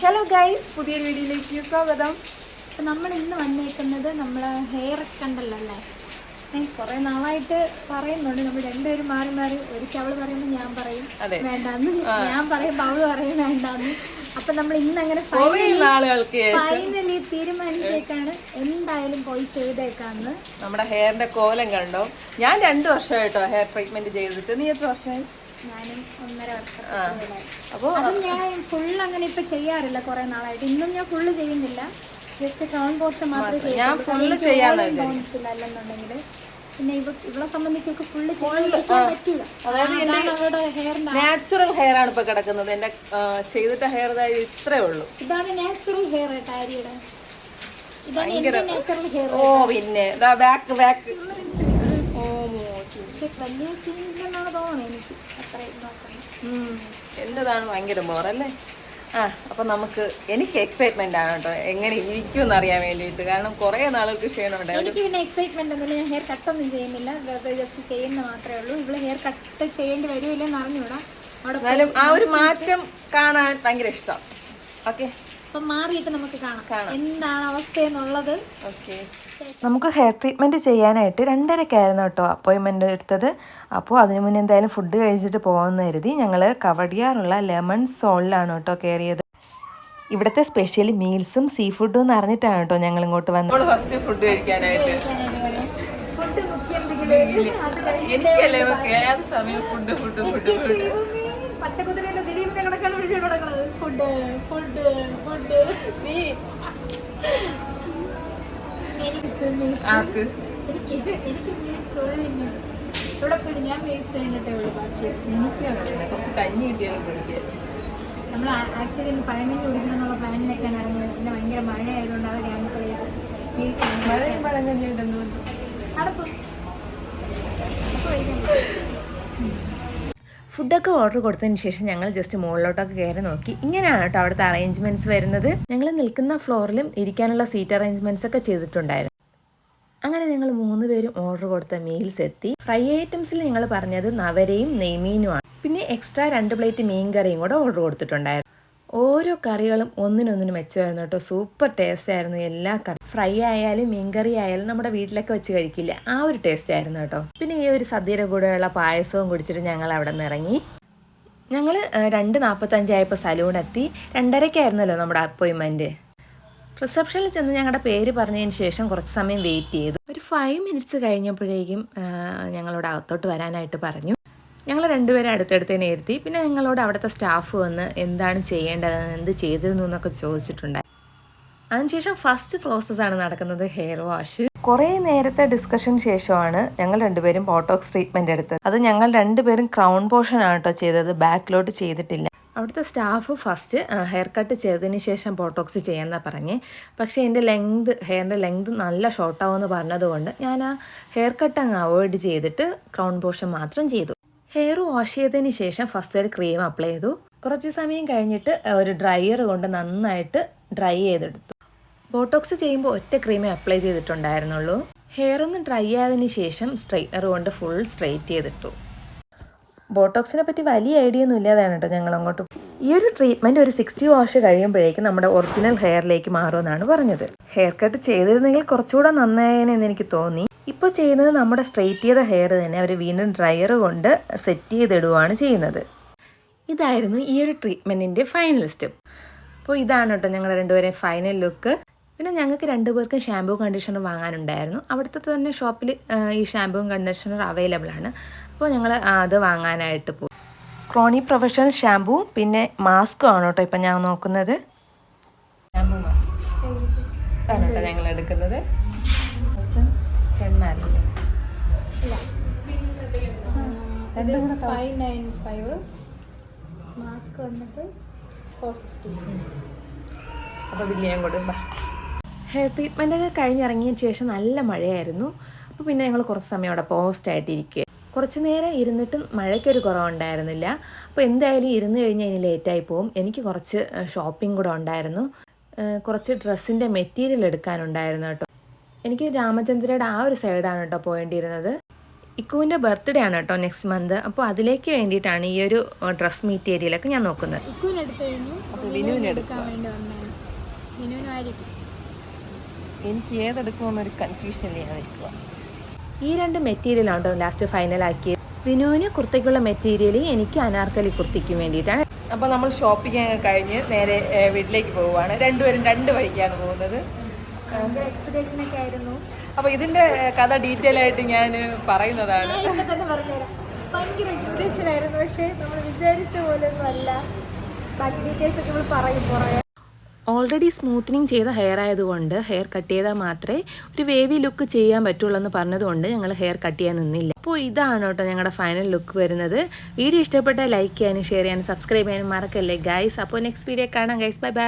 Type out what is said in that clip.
Hello guys പുതിയ വീഡിയോയിലേക്ക് സ്വാഗതം. അപ്പം നമ്മൾ ഇന്ന് വന്നേക്കുന്നത് നമ്മൾ ഹെയർ കണ്ടല്ലോ അല്ലേ? കുറേ നാളായിട്ട് പറയുന്നുണ്ട്. നമ്മൾ രണ്ടുപേരും മാറി മാറി ഒരിക്കൽ അവൾ പറയുമ്പോൾ ഞാൻ പറയും. വേണ്ടാന്ന്. ഞാൻ പറയുമ്പോൾ അവൾ പറയും വേണ്ടാന്ന്. അപ്പം നമ്മൾ ഇന്ന് അങ്ങനെ ഫൈനലി തീരുമാനിച്ചേക്കാണ് എന്തായാലും പോയി ചെയ്തേക്കാന്ന്. നമ്മുടെ ഹെയറിന്റെ കോലം കണ്ടോ? ഞാൻ രണ്ടു വർഷമായിട്ടോ ഹെയർ ട്രീറ്റ്മെന്റ് ചെയ്തിട്ട്. നീ എത്ര വർഷമായി? വർഷം അപ്പോൾ അതും ഞാൻ ഫുൾ അങ്ങനെ ഇപ്പൊ ചെയ്യാറില്ല കുറെ നാളായിട്ട്. ഇന്നും ഞാൻ ഫുള്ള് ചെയ്യുന്നില്ല. ജസ്റ്റ് ക്രൗൺ പോർഷൻ മാത്രമേ ഞാൻ അല്ലെന്നുണ്ടെങ്കിൽ പിന്നെ ഇവ ഇവളെ സംബന്ധിച്ചൊക്കെ ഫുള്ള് നാച്ചുറൽ ഹെയർ ആണ് ഇപ്പൊ കിടക്കുന്നത്. എന്റെ ചെയ്തിട്ട ഹെയർ ഇത്രേ ഉള്ളൂ. ഇതാണ് നാച്ചുറൽ ഹെയർ ആര്യയുടെ ഓ പിന്നെ. ബാക്ക് ബാക്ക് പക്ഷെ വലിയ സീനില്ലെന്നാണ് തോന്നുന്നത്. എനിക്ക് അത്രയും നോക്കുന്നത് ഭയങ്കര ബോറല്ലേ ആ അപ്പൊ നമുക്ക് എനിക്ക് എക്സൈറ്റ്മെന്റ് ആണ് കേട്ടോ. എങ്ങനെ ഇരിക്കും എന്ന് അറിയാൻ വേണ്ടിയിട്ട്. കാരണം കുറേ നാളുകൾക്ക് ക്ഷീണമുണ്ട്. എനിക്ക് പിന്നെ എക്സൈറ്റ്മെന്റ് ഒന്നുമില്ല ഞാൻ ഹെയർ കട്ടൊന്നും ചെയ്യുന്നില്ല. വെറുതെ ജസ്റ്റ് ചെയ്യുന്ന മാത്രമേ ഉള്ളൂ. ഇവൾ ഹെയർ കട്ട് ചെയ്യേണ്ടി വരുമില്ലെന്ന് അറിഞ്ഞൂടാ എന്നാലും ആ ഒരു മാറ്റം കാണാൻ ഭയങ്കര ഇഷ്ടം. ഓക്കെ അപ്പം മാറിയിട്ട് നമുക്ക് കാണാം. എന്താണ് അവസ്ഥ എന്നുള്ളത് നമുക്ക് ഹെയർ ട്രീറ്റ്മെന്റ് ചെയ്യാനായിട്ട് രണ്ടരക്കായിരുന്നു കേട്ടോ അപ്പോയിൻമെന്റ് എടുത്തത്. അപ്പോൾ അതിനു മുന്നേ എന്തായാലും ഫുഡ് കഴിച്ചിട്ട് പോകാമെന്ന് കരുതി ഞങ്ങൾ കവടിയാറുള്ള ലെമൺ സോളിലാണ് കേട്ടോ കയറിയത്. ഇവിടുത്തെ സ്പെഷ്യൽ മീൽസും സീ ഫുഡും എന്ന് അറിഞ്ഞിട്ടാണ് കേട്ടോ ഞങ്ങൾ ഇങ്ങോട്ട് വന്നത് ഫസ്റ്റ് ഫുഡ് കഴിക്കാനായിട്ട്. ഫുഡ് മുഖ്യം എനിക്കല്ലേ ഏത് സമയം ഫുഡ് ഫുഡ് ഫുഡ് ഫുഡ്. പച്ചക്കുതിരയിലെ ദിലീപിനെ കണക്കാണ് വിളിച്ചു തുടങ്ങുന്നത് ഫുഡ് ഫുഡ് ഫുഡ് നീ. എനിക്ക് എനിക്ക് മീൽസ് ഉള്ളി മീൽസ് ഇവിടെ പോയി ഞാൻ മീൽസ് കഴിഞ്ഞിട്ടേ ഉള്ളൂ. ബാക്കി കുറച്ച് കഞ്ഞി കിട്ടിയാലും കുടിക്കാൻ നമ്മൾ ആക്ച്വലി ഇന്ന് പഴങ്കഞ്ഞി കുടിക്കണം എന്നുള്ള പ്ലാനിലൊക്കെയാണ് ഇറങ്ങിയത് പിന്നെ ഭയങ്കര മഴ ആയതുകൊണ്ട് അത് ക്യാൻസൽ ചെയ്ത്. മീൽസ് മഴയും പഴങ്കഞ്ഞി ഉണ്ടെന്ന് അടപ്പ് ഫുഡൊക്കെ ഓർഡർ കൊടുത്തതിന് ശേഷം ഞങ്ങൾ ജസ്റ്റ് മുകളിലോട്ടൊക്കെ കയറി നോക്കി. ഇങ്ങനെയാണ് കേട്ടോ അവിടുത്തെ അറേഞ്ച്മെന്റ്സ് വരുന്നത്. ഞങ്ങൾ നിൽക്കുന്ന ഫ്ലോറിലും ഇരിക്കാനുള്ള സീറ്റ് അറേഞ്ച്മെന്റ്സ് ഒക്കെ ചെയ്തിട്ടുണ്ടായിരുന്നു. അങ്ങനെ ഞങ്ങൾ മൂന്ന് പേരും ഓർഡർ കൊടുത്ത മീൽസ് എത്തി. ഫ്രൈ ഐറ്റംസിൽ ഞങ്ങൾ പറഞ്ഞത് നവരയും നെയ്മീനുമാണ്. പിന്നെ എക്സ്ട്രാ രണ്ട് പ്ലേറ്റ് മീൻ കറിയും കൂടെ ഓർഡർ കൊടുത്തിട്ടുണ്ടായിരുന്നു. ഓരോ കറികളും ഒന്നിനൊന്നിന് മെച്ചമായിരുന്നു കേട്ടോ. സൂപ്പർ ടേസ്റ്റ് ആയിരുന്നു എല്ലാ കറി. ഫ്രൈ ആയാലും മീൻ കറി ആയാലും നമ്മുടെ വീട്ടിലൊക്കെ വെച്ച് കഴിക്കില്ല. ആ ഒരു ടേസ്റ്റ് ആയിരുന്നു കേട്ടോ. പിന്നെ ഈ ഒരു സദ്യയുടെ കൂടെയുള്ള പായസവും കുടിച്ചിട്ട് ഞങ്ങൾ അവിടെ നിന്ന് ഇറങ്ങി. ഞങ്ങൾ രണ്ട് നാൽപ്പത്തഞ്ചായപ്പോൾ സലൂണെത്തി രണ്ടരയ്ക്കായിരുന്നല്ലോ നമ്മുടെ അപ്പോയിൻമെന്റ് റിസപ്ഷനിൽ ചെന്ന് ഞങ്ങളുടെ പേര് പറഞ്ഞതിന് ശേഷം കുറച്ച് സമയം വെയിറ്റ് ചെയ്തു. ഒരു ഫൈവ് മിനിറ്റ്സ് കഴിഞ്ഞപ്പോഴേക്കും ഞങ്ങളോട് അകത്തോട്ട് വരാനായിട്ട് പറഞ്ഞു. ഞങ്ങൾ രണ്ടുപേരും അടുത്തടുത്തേനെ ഇരുത്തി പിന്നെ ഞങ്ങളോട് അവിടുത്തെ സ്റ്റാഫ് വന്ന് എന്താണ് ചെയ്യേണ്ടത് എന്ത് ചെയ്തിരുന്നു എന്നൊക്കെ ചോദിച്ചിട്ടുണ്ടായി. അതിനുശേഷം ഫസ്റ്റ് പ്രോസസ്സാണ് നടക്കുന്നത് ഹെയർ വാഷ് കുറേ നേരത്തെ ഡിസ്കഷൻ ശേഷമാണ് ഞങ്ങൾ രണ്ടുപേരും ബോട്ടോക്സ് ട്രീറ്റ്മെന്റ് എടുത്തത്. അത് ഞങ്ങൾ രണ്ടുപേരും ക്രൗൺ പോർഷൻ ആണ് കേട്ടോ ചെയ്തത്. ബാക്കിലോട്ട് ചെയ്തിട്ടില്ല. അവിടുത്തെ സ്റ്റാഫ് ഫസ്റ്റ് ഹെയർ കട്ട് ചെയ്തതിന് ശേഷം ബോട്ടോക്സ് ചെയ്യാമെന്നാണ് പറഞ്ഞേ. പക്ഷേ എന്റെ ലെങ്ത് ഹെയറിന്റെ ലെങ്ത് നല്ല ഷോർട്ടാവുമെന്ന് പറഞ്ഞതുകൊണ്ട് ഞാൻ ആ ഹെയർ കട്ട് അങ്ങ് അവോയ്ഡ് ചെയ്തിട്ട് ക്രൗൺ പോർഷൻ മാത്രം ചെയ്തു. ഹെയർ വാഷ് ചെയ്തതിന് ശേഷം ഫസ്റ്റ് ഒരു ക്രീം അപ്ലൈ ചെയ്തു. കുറച്ച് സമയം കഴിഞ്ഞിട്ട് ഒരു ഡ്രയർ കൊണ്ട് നന്നായിട്ട് ഡ്രൈ ചെയ്തെടുത്തു. ബോട്ടോക്സ് ചെയ്യുമ്പോൾ ഒറ്റ ക്രീമേ അപ്ലൈ ചെയ്തിട്ടുണ്ടായിരുന്നുള്ളൂ. ഹെയർ ഒന്ന് ഡ്രൈ ആയതിനു ശേഷം സ്ട്രെയിറ്റ്നർ കൊണ്ട് ഫുൾ സ്ട്രെയിറ്റ് ചെയ്തിട്ടു. ബോട്ടോക്സിനെ പറ്റി വലിയ ഐഡിയ ഒന്നും ഇല്ലാതാണ് കേട്ടോ ഞങ്ങൾ അങ്ങോട്ട് ഈ ഒരു ട്രീറ്റ്മെന്റ് ഒരു സിക്സ്റ്റി വാഷ് കഴിയുമ്പോഴേക്കും നമ്മുടെ ഒറിജിനൽ ഹെയറിലേക്ക് മാറുമെന്നാണ് പറഞ്ഞത്. ഹെയർ കട്ട് ചെയ്തിരുന്നെങ്കിൽ കുറച്ചുകൂടെ നന്നായേനെന്ന് എനിക്ക് തോന്നി. ഇപ്പോൾ ചെയ്യുന്നത് നമ്മുടെ സ്ട്രെയിറ്റ് ചെയ്ത ഹെയർ തന്നെ അവർ വീണ്ടും ഡ്രയർ കൊണ്ട് സെറ്റ് ചെയ്തിടുകയാണ് ചെയ്യുന്നത്. ഇതായിരുന്നു ഈ ഒരു ട്രീറ്റ്മെന്റിന്റെ ഫൈനൽ സ്റ്റെപ്പ് അപ്പോൾ ഇതാണ് കേട്ടോ ഞങ്ങളുടെ രണ്ടുപേരെയും ഫൈനൽ ലുക്ക് പിന്നെ ഞങ്ങൾക്ക് രണ്ടുപേർക്കും ഷാമ്പൂ കണ്ടീഷണർ വാങ്ങാനുണ്ടായിരുന്നു. അവിടുത്തെ തന്നെ ഷോപ്പിൽ ഈ ഷാമ്പൂവും കണ്ടീഷണർ അവൈലബിൾ ആണ്. അപ്പോൾ ഞങ്ങൾ അത് വാങ്ങാനായിട്ട് പോകും ക്രോണി പ്രൊഫഷണൽ ഷാമ്പൂ പിന്നെ മാസ്കും ആണ് കേട്ടോ ഇപ്പം ഞാൻ നോക്കുന്നത്. ഷാമ്പൂ മാസ്ക് ഞങ്ങൾ എടുക്കുന്നത്. അത് ഫൈവ് നയൻ ഫൈവ് മാസ്ക് വന്നിട്ട് ഫോർ ഫിഫ്റ്റി അപ്പോൾ ബില്ല് ഞാൻ കൊടുക്കും ഹെയർ ട്രീറ്റ്മെന്റൊക്കെ കഴിഞ്ഞിറങ്ങിയ ശേഷം നല്ല മഴയായിരുന്നു. അപ്പോൾ പിന്നെ ഞങ്ങൾ കുറച്ച് സമയം അവിടെ പോസ്റ്റ് ആയിട്ട് ഇരിക്കുക കുറച്ച് നേരം ഇരുന്നിട്ടും മഴയ്ക്കൊരു കുറവുണ്ടായിരുന്നില്ല. അപ്പോൾ എന്തായാലും ഇരുന്ന് കഴിഞ്ഞാൽ ഇനി ലേറ്റായി പോകും എനിക്ക് കുറച്ച് ഷോപ്പിംഗ് കൂടെ ഉണ്ടായിരുന്നു. കുറച്ച് ഡ്രസ്സിന്റെ മെറ്റീരിയൽ എടുക്കാനുണ്ടായിരുന്നു കേട്ടോ. എനിക്ക് രാമചന്ദ്രയുടെ ആ ഒരു സൈഡാണ് കേട്ടോ പോകേണ്ടിയിരുന്നത്. ഇക്കുവിന്റെ ബർത്ത്ഡേ ആണ് കേട്ടോ നെക്സ്റ്റ് മന്ത് അപ്പോൾ അതിലേക്ക് വേണ്ടിയിട്ടാണ് ഈ ഒരു ഡ്രസ് മെറ്റീരിയലൊക്കെ ഞാൻ നോക്കുന്നത്. എനിക്ക് ഏതെടുക്കുമെന്നൊരു കൺഫ്യൂഷൻ ഞാൻ നിൽക്കുക ഈ രണ്ട് മെറ്റീരിയലാണ് കേട്ടോ ലാസ്റ്റ് ഫൈനലാക്കിയത് വിനുവിന് കുർത്തയ്ക്കുള്ള മെറ്റീരിയൽ എനിക്ക് അനാർക്കലി കുർത്തിക്ക് വേണ്ടിയിട്ടാണ്. അപ്പോൾ നമ്മൾ ഷോപ്പിംഗ് കഴിഞ്ഞ് നേരെ വീട്ടിലേക്ക് പോവുകയാണ് രണ്ടുപേരും രണ്ട് വഴിക്കാണ് പോകുന്നത്. ഭയങ്കര എക്സ്പെക്ടേഷൻ ഒക്കെ ആയിരുന്നു. അപ്പോൾ ഇതിന്റെ കഥ ഡീറ്റെയിൽ ആയിട്ട് ഞാൻ പറയുന്നതാണ്. ഞാൻ ഇപ്പൊ തന്നെ പറഞ്ഞുതരാം. ഭയങ്കര എക്സ്പെക്ടേഷൻ ആയിരുന്നു. പക്ഷേ നമ്മൾ വിചാരിച്ച പോലെ ഒന്നും അല്ല. ബാക്കി ഡീറ്റെയിൽസ് ഒക്കെ നമ്മൾ പറയും പുറകെ. ഓൾറെഡി സ്മൂത്തനിങ് ചെയ്ത ഹെയർ ആയതുകൊണ്ട് ഹെയർ കട്ട് ചെയ്താൽ മാത്രമേ ഒരു വേവി ലുക്ക് ചെയ്യാൻ പറ്റുള്ളൂ എന്ന് പറഞ്ഞതുകൊണ്ട് ഞങ്ങൾ ഹെയർ കട്ട് ചെയ്യാൻ നിന്നില്ല. അപ്പോൾ ഇതാണ് കേട്ടോ ഞങ്ങളുടെ ഫൈനൽ ലുക്ക് വരുന്നത്. വീഡിയോ ഇഷ്ടപ്പെട്ടാൽ ലൈക്ക് ചെയ്യാനും ഷെയർ ചെയ്യാനും സബ്സ്ക്രൈബ് ചെയ്യാനും മറക്കല്ലേ ഗൈസ് അപ്പോൾ നെക്സ്റ്റ് വീഡിയോ കാണാം ഗൈസ് ബൈ ബൈ